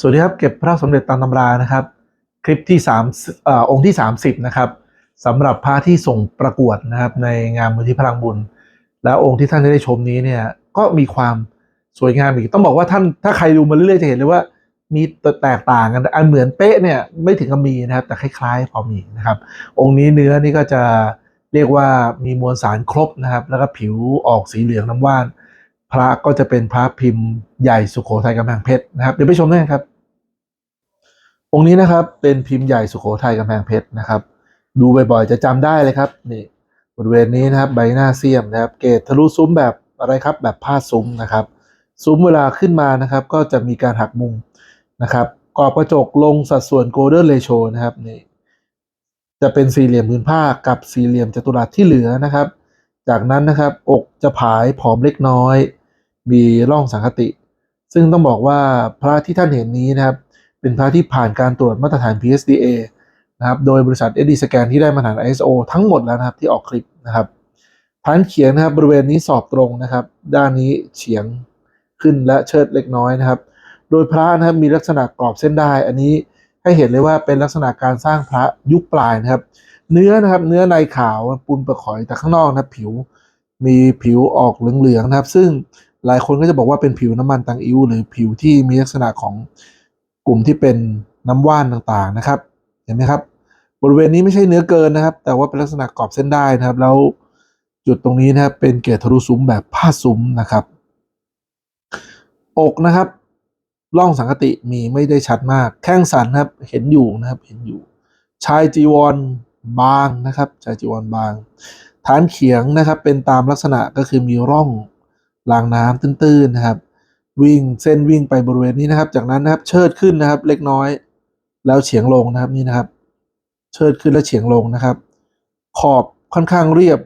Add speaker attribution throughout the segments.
Speaker 1: สวัสดีครับเก็บพระสมเด็จตามตำรานะครับ คลิปที่3เอ่อองค์ที่ 30นะครับสำหรับพระที่ส่งประกวดนะครับในงานมูลที่พลังบุญ แล้วองค์ที่ท่านจะได้ชมนี้เนี่ยก็มีความสวยงามอีก ต้องบอกว่าท่านถ้าใครดูมาเรื่อยๆจะเห็นเลยว่ามีแตกต่างกันอันเหมือนเป๊ะเนี่ยไม่ถึงกับมีนะครับ แต่คล้ายๆ พอมีนะครับ องค์นี้เนื้อนี่ก็จะเรียกว่ามีมวลสารครบนะครับ แล้วก็ผิวออกสีเหลืองน้ำว่าน ระก็จะเป็นพระพิมพ์ใหญ่สุโขทัยกำแพงเพชรนะครับ เดี๋ยวไปชมด้วยครับ องค์นี้นะครับเป็นพิมพ์ใหญ่สุโขทัยกำแพงเพชรนะครับ ดูบ่อยๆจะจำได้เลยครับนี่บริเวณนี้นะครับใบหน้าเสียมนะครับ เกตทะลุซุ้มแบบอะไรครับ แบบผ้าซุ้มนะครับ ซุ้มเวลาขึ้นมานะครับ ก็จะมีการหักมุมนะครับกรอบกระจกลงสัดส่วน golden ratio นะครับนี่จะเป็นสี่เหลี่ยมพื้นผ้ากับสี่เหลี่ยมจัตุรัสที่เหลือนะครับ จากนั้นนะครับ อกจะผายผอมเล็กน้อย มีร่องสังคติ ซึ่งต้องบอกว่าพระที่ท่านเห็นนี้นะครับ เป็นพระที่ผ่านการตรวจมาตรฐาน PSDA นะครับ โดยบริษัท SD Scan ที่ได้มาตรฐาน ISO ทั้งหมดแล้วนะครับที่ออกคลิปนะครับฐานเขียงนะครับบริเวณนี้สอบตรงนะครับ ด้านนี้เฉียงขึ้นและเชิดเล็กน้อยนะครับ โดยพระนะครับมีลักษณะกรอบเส้นได้อันนี้ให้เห็นเลยว่าเป็นลักษณะการสร้างพระยุคปลายนะครับ เนื้อนะครับเนื้อในขาวปูนประขอยแต่ข้างนอกนะผิว มีผิวออกเหลืองๆนะครับ ซึ่ง หลายคนก็จะบอกว่าเป็นผิวน้ำมันตังอิ้วหรือผิวที่มีลักษณะของกลุ่มที่เป็นน้ำว่านต่างๆนะครับ เห็นไหมครับ บริเวณนี้ไม่ใช่เนื้อเกินนะครับ แต่ว่าเป็นลักษณะกรอบเส้นได้นะครับ แล้วจุดตรงนี้นะครับเป็นเกศทะลุซุ้มแบบผ้าซุ้มนะครับ อกนะครับร่องสังคติมีไม่ได้ชัดมาก แข้งสันนะครับเห็นอยู่นะครับเห็นอยู่ ชายจีวรบางนะครับ ชายจีวรบาง ฐานเขียงนะครับเป็นตามลักษณะก็คือมีร่อง รางน้ำตื้นๆนะครับ วิ่งเส้นวิ่งไปบริเวณนี้นะครับ จากนั้นนะครับเชิดขึ้นนะครับ เล็กน้อย แล้วเฉียงลงนะครับนี่นะครับ เชิดขึ้นแล้วเฉียงลงนะครับ ขอบค่อนข้างเรียบ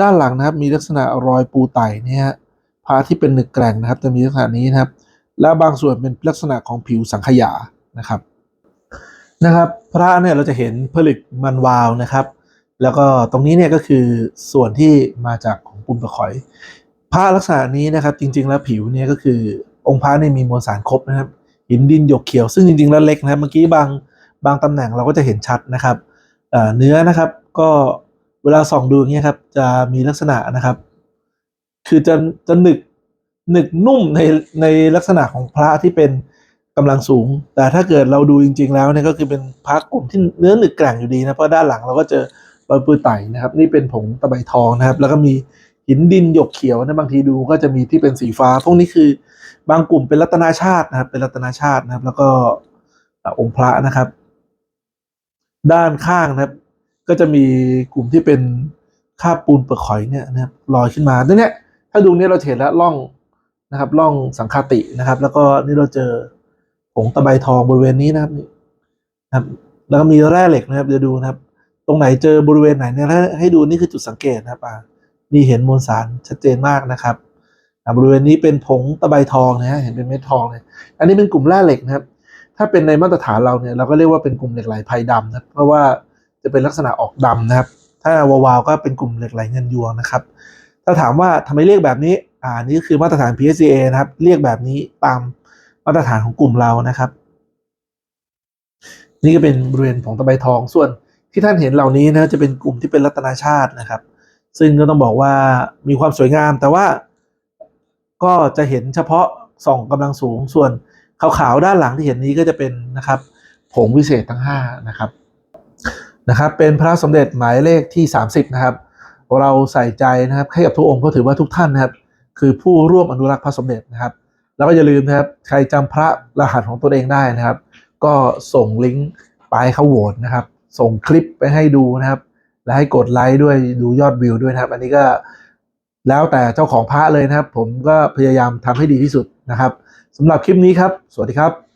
Speaker 1: ด้านหลังนะครับ มีลักษณะรอยปูไต่เนี่ยฮะพาที่เป็นหนึกแกร่งนะครับ จะมีลักษณะนี้นะครับ และบางส่วนเป็นลักษณะของผิวสังขยานะครับนะครับ พระเนี่ยเราจะเห็นผลึกมันวาวนะครับ แล้วก็ตรงนี้เนี่ยก็คือส่วนที่มาจากของปูนประขอย พระลักษณะนี้นะครับจริง ๆ แล้วผิวเนี่ยก็คือองค์พระเนี่ยมีมวลสารครบนะครับหินดินหยกเขียวซึ่งจริง ๆ แล้วเล็กนะครับเมื่อกี้บางบางตำแหน่งเราก็จะเห็นชัดนะครับเนื้อนะครับก็เวลาส่องดูอย่างเงี้ยครับจะมีลักษณะนะครับ คือจะจะหนึกหนึกนุ่มในในลักษณะของพระที่เป็นกำลังสูง แต่ถ้าเกิดเราดูจริง ๆ แล้วเนี่ยก็คือเป็นพระกลุ่มที่เนื้อหนึกแกร่งอยู่ดีนะเพราะด้านหลังเราก็เจอรอยปืนไต่นะครับ นี่เป็นผงตะไบทองนะครับ แล้วก็มี หินดินหยกเขียวนะบางทีดูก็จะมีที่เป็นสีฟ้า พวกนี้คือบางกลุ่มเป็นรัตนาชาตินะครับ เป็นรัตนาชาตินะครับ แล้วก็องค์พระนะครับ ด้านข้างนะครับ ก็จะมีกลุ่มที่เป็นคราบปูนเปลือกหอยเนี่ยนะครับลอยขึ้นมาเนี่ยถ้าดูเนี่ยเราเห็นแล้วร่องนะครับร่องสังคตินะครับ แล้วก็นี่เราเจอผงตะไบทองบริเวณนี้นะครับนี่นะครับ แล้วก็มีแร่เหล็กนะครับเดี๋ยวดูนะครับ ตรงไหนเจอบริเวณไหนเนี่ยให้ให้ดูนี่คือจุดสังเกตนะครับอ่า นี่เห็นมวลสารชัดเจนมากนะครับบริเวณนี้เป็นผงตะไบทองนะฮะเห็นเป็นเม็ดทองเลยอันนี้เป็นกลุ่มแร่เหล็กนะครับ ถ้าเป็นในมาตรฐานเราเนี่ยเราก็เรียกว่าเป็นกลุ่มเหล็กไหลไพดำนะเพราะว่าจะเป็นลักษณะออกดำนะครับ ถ้าวาวๆก็เป็นกลุ่มเหล็กไหลเงินยวงนะครับ ถ้าถามว่าทำไมเรียกแบบนี้อ่านี่คือมาตรฐาน PSCA นะครับ เรียกแบบนี้ตามมาตรฐานของกลุ่มเรานะครับ นี่ก็เป็นบริเวณของตะไบทองส่วนที่ท่านเห็นเหล่านี้นะจะเป็นกลุ่มที่เป็นรัตนาชาตินะครับ ซึ่งก็ต้องบอกว่ามีความสวยงาม แต่ว่าก็จะเห็นเฉพาะส่องกำลังสูง ส่วนขาวๆด้านหลังที่เห็นนี้ก็จะเป็นนะครับผงวิเศษทั้ง5นะครับนะครับเป็นพระสมเด็จหมายเลขที่ 30 นะครับ เราใส่ใจนะครับให้กับทุกองค์เพราะถือว่าทุกท่านนะครับ คือผู้ร่วมอนุรักษ์พระสมเด็จนะครับ แล้วก็อย่าลืมนะครับใครจำพระรหัสของตัวเองได้นะครับ ก็ส่งลิงก์ไปให้เขาโหวตนะครับ ส่งคลิปไปให้ดูนะครับ และให้กดไลค์ด้วยดูยอดวิวด้วยนะครับ อันนี้ก็แล้วแต่เจ้าของพระเลยนะครับ ผมก็พยายามทำให้ดีที่สุดนะครับสำหรับคลิปนี้ครับ สวัสดีครับ